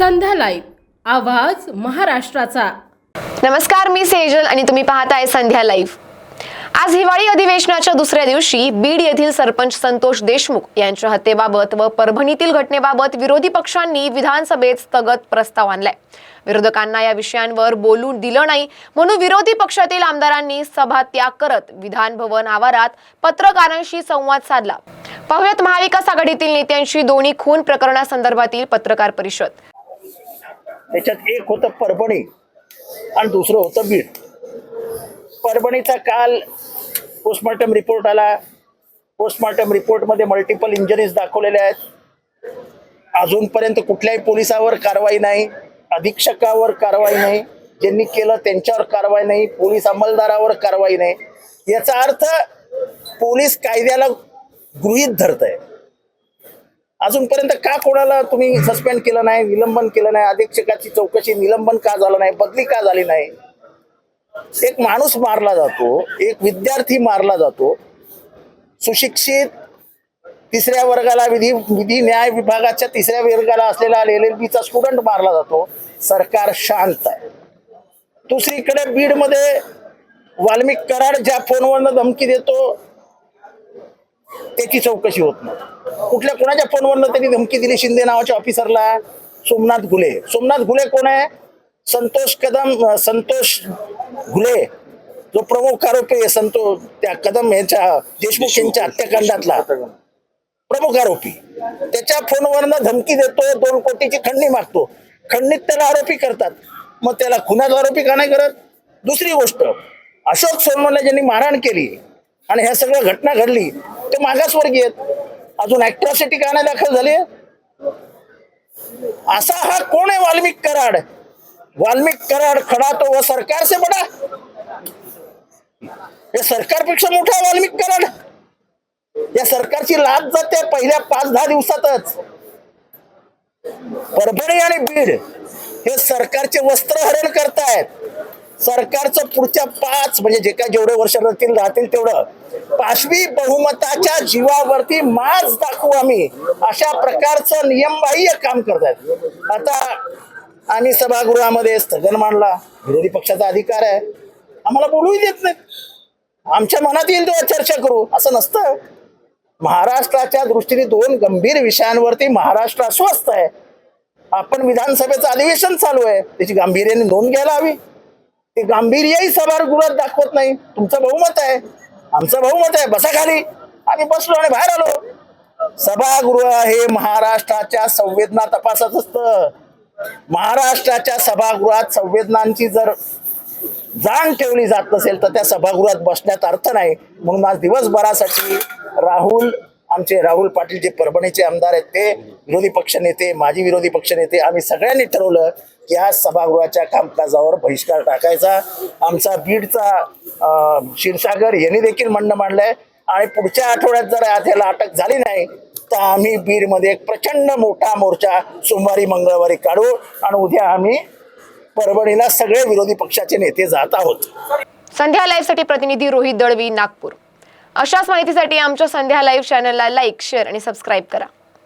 संध्या live आवाज महाराष्ट्राचा. नमस्कार मी सेजल आणि तुम्ही पाहताय संध्या लाईव्ह. आज हिवाळी अधिवेशनाच्या दुसऱ्या दिवशी बीड येथील सरपंच संतोष देशमुख यांच्या हत्येबाबत व परभणीतील घटनेबाबत विरोधी पक्षांनी विधानसभेत स्थगत प्रस्ताव आणलाय. विरोधकांना या विषयांवर बोलू दिलं नाही म्हणून विरोधी पक्षातील आमदारांनी सभा त्याग करत विधान भवन आवारात पत्रकारांशी संवाद साधला. पाहुयात महाविकास आघाडीतील नेत्यांशी दोन्ही खून प्रकरणासंदर्भातील पत्रकार परिषद. त्याच्यात एक होतं परभणी आणि दुसरं होतं बीड. परभणीचा काल पोस्टमॉर्टम रिपोर्ट आला. पोस्टमॉर्टम रिपोर्टमध्ये मल्टिपल इंजरीज दाखवलेल्या आहेत. अजूनपर्यंत कुठल्याही पोलिसावर कारवाई नाही. अधीक्षकावर कारवाई नाही. ज्यांनी केलं त्यांच्यावर कारवाई नाही. पोलीस अंमलदारावर कारवाई नाही. याचा अर्थ पोलीस कायद्याला गृहीत धरत आहे अजूनपर्यंत का कोणाला तुम्ही सस्पेंड केलं नाही निलंबन केलं नाही? अधीक्षकाची चौकशी निलंबन का झालं नाही? बदली का झाली नाही? एक माणूस मारला जातो एक विद्यार्थी मारला जातो. सुशिक्षित तिसऱ्या वर्गाला विधी विधी न्याय विभागाच्या तिसऱ्या वर्गाला असलेला एल एल बीचा स्टुडंट मारला जातो. सरकार शांत आहे. दुसरीकडे बीडमध्ये वाल्मिक कराड ज्या फोनवरनं धमकी देतो त्याची चौकशी होत नाही. कुठल्या कोणाच्या फोनवरनं त्यांनी धमकी दिली शिंदे नावाच्या ऑफिसरला? सोमनाथ घुले. सोमनाथ घुले कोण आहे? संतोष कदम संतोष घुले. जो प्रमुख आरोपी आहे संतोष त्या कदम यांच्या देशमुख यांच्या हत्याकांडातला. प्रमुख आरोपी. त्याच्या फोनवरनं धमकी देतो दोन कोटीची खंडणी मागतो. खंडणीत त्याला आरोपी करतात. मग त्याला खुनाचा आरोपी का नाही करत? दुसरी गोष्ट अशोक सोनवणे ज्यांनी मारहाण केली आणि ह्या सगळ्या घटना घडली ते मागासवर्गीय आहेत. अजून ऍक्ट्रॉसिटी का नाही दाखल झाली असा हा कोण आहे वाल्मिक कराड? वाल्मिक कराड खडा तो व सरकार से बडा? हे सरकारपेक्षा मोठा आहे वाल्मिक कराड. या सरकारची लाच जाते पहिल्या पाच दहा दिवसातच. परभणी आणि बीड हे सरकारचे वस्त्र हरण करतायत. सरकारचं पुढच्या पाच म्हणजे जे काय जेवढे वर्ष राहतील राहतील तेवढं. पाचवी बहुमताच्या जीवावरती माज दाखवू आम्ही. अशा प्रकारचं नियमबाह्य काम करतात आता आम्ही सभागृहामध्ये स्थगन मांडला. विरोधी पक्षाचा अधिकार आहे. आम्हाला बोलूही देत नाहीत. आमच्या मनात येईल तेव्हा चर्चा करू. असं नसतं. महाराष्ट्राच्या दृष्टीने दोन गंभीर विषयांवरती महाराष्ट्र अस्वस्थ आहे. आपण विधानसभेचं अधिवेशन चालू आहे. त्याची गांभीर्याने नोंद घ्यायला हवी. ते गांभीर्यही सभागृहात दाखवत नाही. तुमचं बहुमत आहे. आमचं बहुमत आहे बसा खाली. आम्ही बसलो आणि बाहेर आलो. सभागृह हे महाराष्ट्राच्या संवेदना तपासत असतं. महाराष्ट्राच्या सभागृहात संवेदनांची जर जाण ठेवली जात नसेल तर त्या सभागृहात बसण्यात अर्थ नाही. म्हणून आज दिवसभरासाठी राहुल आमचे राहुल पाटील जे परभणीचे आमदार आहेत ते विरोधी पक्षनेते माजी विरोधी पक्षनेते आम्ही सगळ्यांनी ठरवलं की आज सभागृहाच्या कामकाजावर बहिष्कार टाकायचा. आमचा बीडचा क्षीरसागर यांनी देखील म्हणणं मांडलंय. आणि पुढच्या आठवड्यात जर आज याला अटक झाली नाही तर आम्ही बीडमध्ये एक प्रचंड मोठा मोर्चा सोमवारी मंगळवारी काढू आणि उद्या आम्ही परभणीला सगळे विरोधी पक्षाचे नेते जात आहोत. संध्या लाईव्हसाठी प्रतिनिधी रोहित दळवी नागपूर. अशाच माहितीसाठी आमच्या संध्या लाईव्ह चॅनलला लाईक शेअर आणि सबस्क्राईब करा.